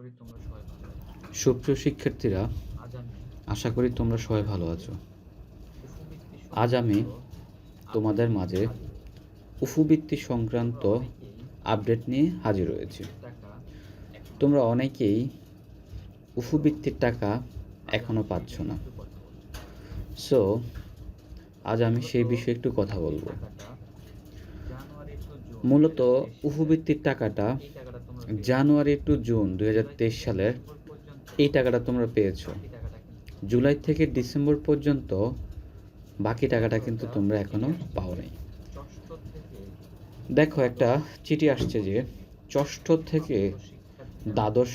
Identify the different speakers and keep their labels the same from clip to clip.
Speaker 1: করি তোমরা সবাই ভালো
Speaker 2: সুপ্রিয় শিক্ষার্থীরা আশা করি তোমরা সবাই ভালো আছো। আজ আমি তোমাদের মাঝে উফুবৃত্তি সংক্রান্ত আপডেট নিয়ে হাজির হয়েছি। তোমরা অনেকেই উফুবৃত্তির টাকা এখনও পাচ্ছ না। সো আজ আমি সেই বিষয়ে একটু কথা বলব। মূলত
Speaker 1: 2023
Speaker 2: উফুবৃত্তির টাকাটা জানুয়ারি টু জুন দু হাজার
Speaker 1: তেইশ সালের
Speaker 2: এই টাকাটা তোমরা পেয়েছ। জুলাই থেকে ডিসেম্বর পর্যন্ত বাকি টাকাটা কিন্তু তোমরা এখনও পাও নাই দেখো, একটা চিঠি আসছে যে, ষষ্ঠ থেকে দ্বাদশ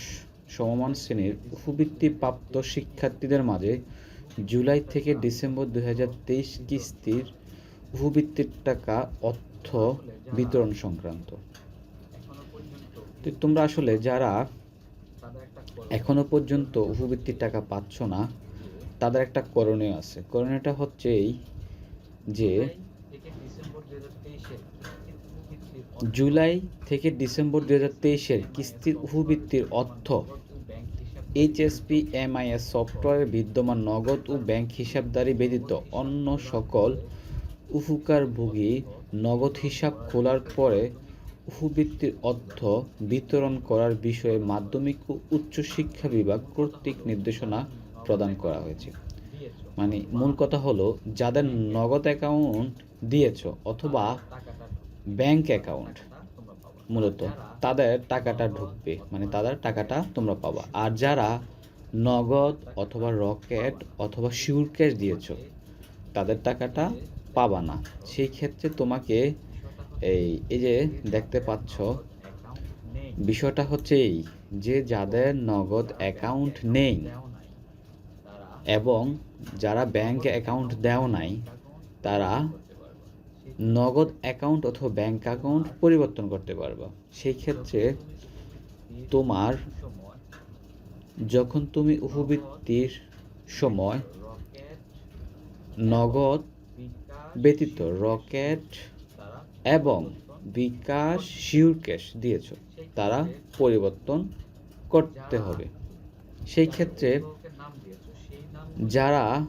Speaker 2: সমমান শ্রেণির উপবৃত্তি প্রাপ্ত শিক্ষার্থীদের মাঝে জুলাই থেকে ডিসেম্বর দুই হাজার তেইশ কিস্তির উপবৃত্তির টাকা অর্থ বিতরণ সংক্রান্ত। তো তোমরা আসলে যারা
Speaker 1: তাদের একটা কল
Speaker 2: এখনও পর্যন্ত উপবৃত্তির টাকা পাচ্ছ না, তাদের একটা করণীয় আছে। করণীয়টা হচ্ছে এই যে
Speaker 1: জুলাই থেকে ডিসেম্বর দু হাজার তেইশের
Speaker 2: কিস্তির উপবৃত্তির অর্থ এইচএসপি, এমআইএস সফটওয়্যারে বিদ্যমান নগদ ও ব্যাংক হিসাবদারি ব্যতীত অন্য সকল উপকারভোগী নগদ হিসাব খোলার পরে উপবৃত্তির অর্থ বিতরণ করার বিষয়ে মাধ্যমিক ও উচ্চশিক্ষা বিভাগ কর্তৃক নির্দেশনা প্রদান করা হয়েছে। মানে মূল কথা হলো, যাদের নগদ অ্যাকাউন্ট দিয়েছ অথবা ব্যাংক অ্যাকাউন্ট মূলত তাদের টাকাটা ঢুকবে মানে তাদের টাকাটা তোমরা পাবা। আর যারা নগদ অথবা রকেট অথবা শিউর ক্যাশ দিয়েছ, তাদের টাকাটা পাবা না। সেই ক্ষেত্রে তোমাকে এই এই যে দেখতে পাচ্ছ, বিষয়টা হচ্ছে এই যে যাদের নগদ অ্যাকাউন্ট নেই এবং যারা ব্যাংক অ্যাকাউন্ট দেও নাই, তারা নগদ অ্যাকাউন্ট অথবা ব্যাংক অ্যাকাউন্ট পরিবর্তন করতে পারবা। সেই ক্ষেত্রে তোমার যখন তুমি উপবৃত্তির সময় নগদ ব্যতীত রকেট এবং বিকাশ শিউর ক্যাশ দিয়েছ। তারা পরিবর্তন করতে হবে। সেই ক্ষেত্রে যারা,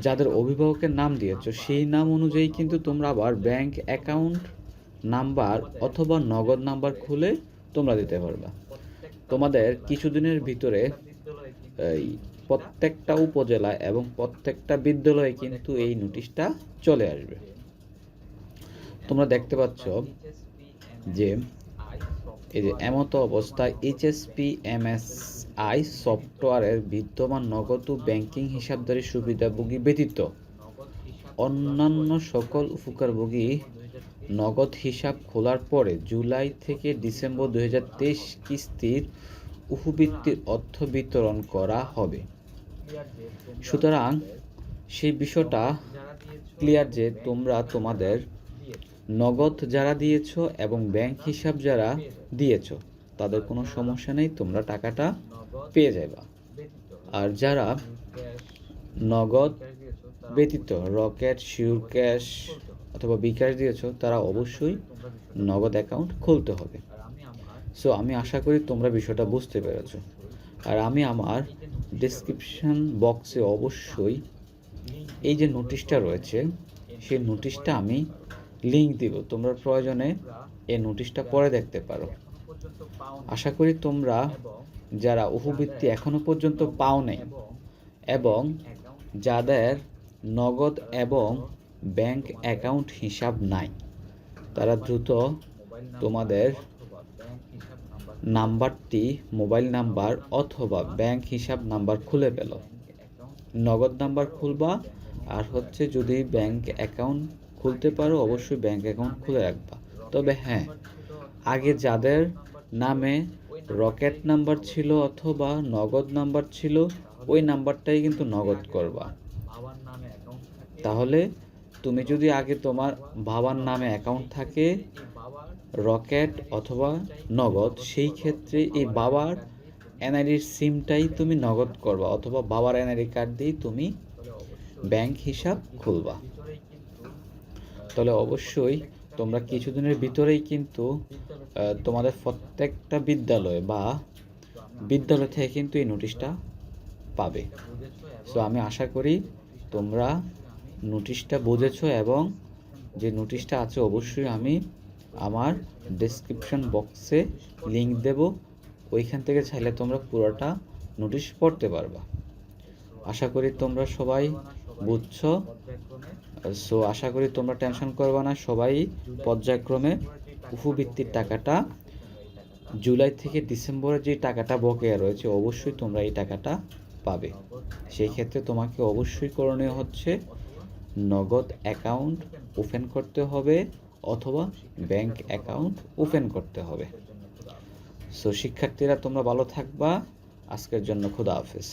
Speaker 2: যাদের অভিভাবকের নাম দিয়েছ, সেই নাম অনুযায়ী কিন্তু তোমরা আবার ব্যাংক অ্যাকাউন্ট নাম্বার অথবা নগদ নাম্বার খুলে তোমরা দিতে পারবা। তোমাদের কিছুদিনের ভিতরে এই প্রত্যেকটা উপজেলা এবং প্রত্যেকটা বিদ্যালয়ে কিন্তু এই নোটিশটা চলে আসবে। তোমরা দেখতে পাচ্ছ যে এই যে এমতো অবস্থায় এইচএসপি, এমএসআই সফটওয়্যারের বিদ্যমান নগদ ব্যাংকিং হিসাবদারি সুবিধাভোগী ব্যতীত অন্যান্য সকল উপকারভোগী নগদ হিসাব খোলার পরে জুলাই থেকে ডিসেম্বর দু হাজার তেইশ কিস্তির উপবৃত্তির অর্থ বিতরণ করা হবে। সুতরাং সেই বিষয়টা ক্লিয়ার যে তোমরা তোমাদের নগদ যারা দিয়েছ এবং ব্যাংক হিসাব যারা দিয়েছ, তাদের কোনো সমস্যা নেই, তোমরা টাকাটা পেয়ে যাবা আর যারা নগদ ব্যতীত রকেট শিউর ক্যাশ অথবা বিকাশ দিয়েছ, তারা অবশ্যই নগদ অ্যাকাউন্ট খুলতে হবে। সো আমি আশা করি তোমরা বিষয়টা বুঝতে পেরেছ। আর আমি আমার ডেসক্রিপশন বক্সে অবশ্যই এই যে নোটিশটা রয়েছে, সেই নোটিশটা আমি লিংক দিব। তোমরা প্রয়োজনে এই নোটিশটা পরে দেখতে পারো। আশা করি তোমরা যারা উপবৃত্তি এখনও পর্যন্ত পাও নাই এবং যাদের নগদ এবং ব্যাংক অ্যাকাউন্ট হিসাব নাই, তারা দ্রুত তোমাদের নাম্বারটি মোবাইল নাম্বার অথবা ব্যাংক হিসাব নাম্বার খুলে পেল নগদ নাম্বার খুলবা, আর হচ্ছে যদি ব্যাংক অ্যাকাউন্ট খুলতে পারো, অবশ্যই ব্যাংক অ্যাকাউন্ট খুলে রাখবা। তবে হ্যাঁ আগে যাদের নামে রকেট নাম্বার ছিল অথবা নগদ নাম্বার ছিল, ওই নাম্বারটাই কিন্তু নগদ করবা। তাহলে তুমি যদি আগে তোমার বাবার নামে অ্যাকাউন্ট থাকে রকেট অথবা নগদ, সেই ক্ষেত্রে এই বাবার এনআইডির সিমটাই তুমি নগদ করবা, অথবা বাবার এনআইডি কার্ড দিয়েই তুমি ব্যাংক হিসাব খুলবা। তাহলে অবশ্যই তোমরা কিছুদিনের ভিতরেই কিন্তু তোমাদের প্রত্যেকটা বিদ্যালয়ে বা বিদ্যালয় থেকে কিন্তু এই নোটিশটা পাবে। সো আমি আশা করি তোমরা নোটিশটা বুঝেছ এবং যে নোটিশটা আছে অবশ্যই আমি আমার ডেসক্রিপশন বক্সে লিঙ্ক দেব। ওইখান থেকে চাইলে তোমরা পুরোটা নোটিশ পড়তে পারবা। আশা করি তোমরা সবাই বুঝছ। সো আশা করি তোমরা টেনশন করবে না। সবাই পর্যায়ক্রমে উপবৃত্তির টাকাটা, জুলাই থেকে ডিসেম্বরে যে টাকাটা বকেয়া রয়েছে, অবশ্যই তোমরা এই টাকাটা পাবে। সেই ক্ষেত্রে তোমাকে অবশ্যই করণীয় হচ্ছে নগদ অ্যাকাউন্ট ওপেন করতে হবে অথবা ব্যাংক অ্যাকাউন্ট ওপেন করতে হবে। সো শিক্ষার্থীরা তোমরা ভালো থাকবা। আজকের জন্য খুদা হাফেজ।